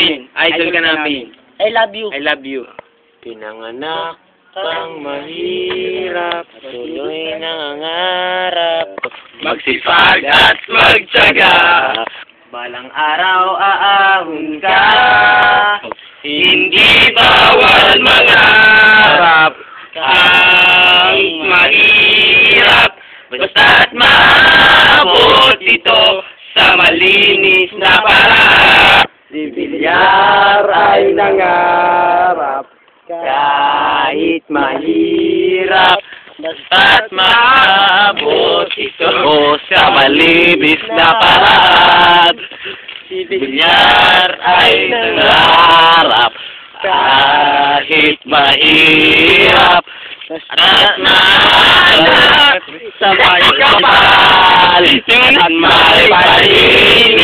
namin. Idol ka namin. I love you. I love you. Pinanganak kang mahirap, tuloy nangangarap, magsipag at magtyaga. Balang araw aahon ka, hindi bawal mangarap, kahit mahirap, basta't maabot Bilyar ay nangarap kahit mahirap basta't maabot ito sa malinis na paraan. Si Bilyar ay nangarap kahit mahirap at mahanap sa may kapal at may panindigan.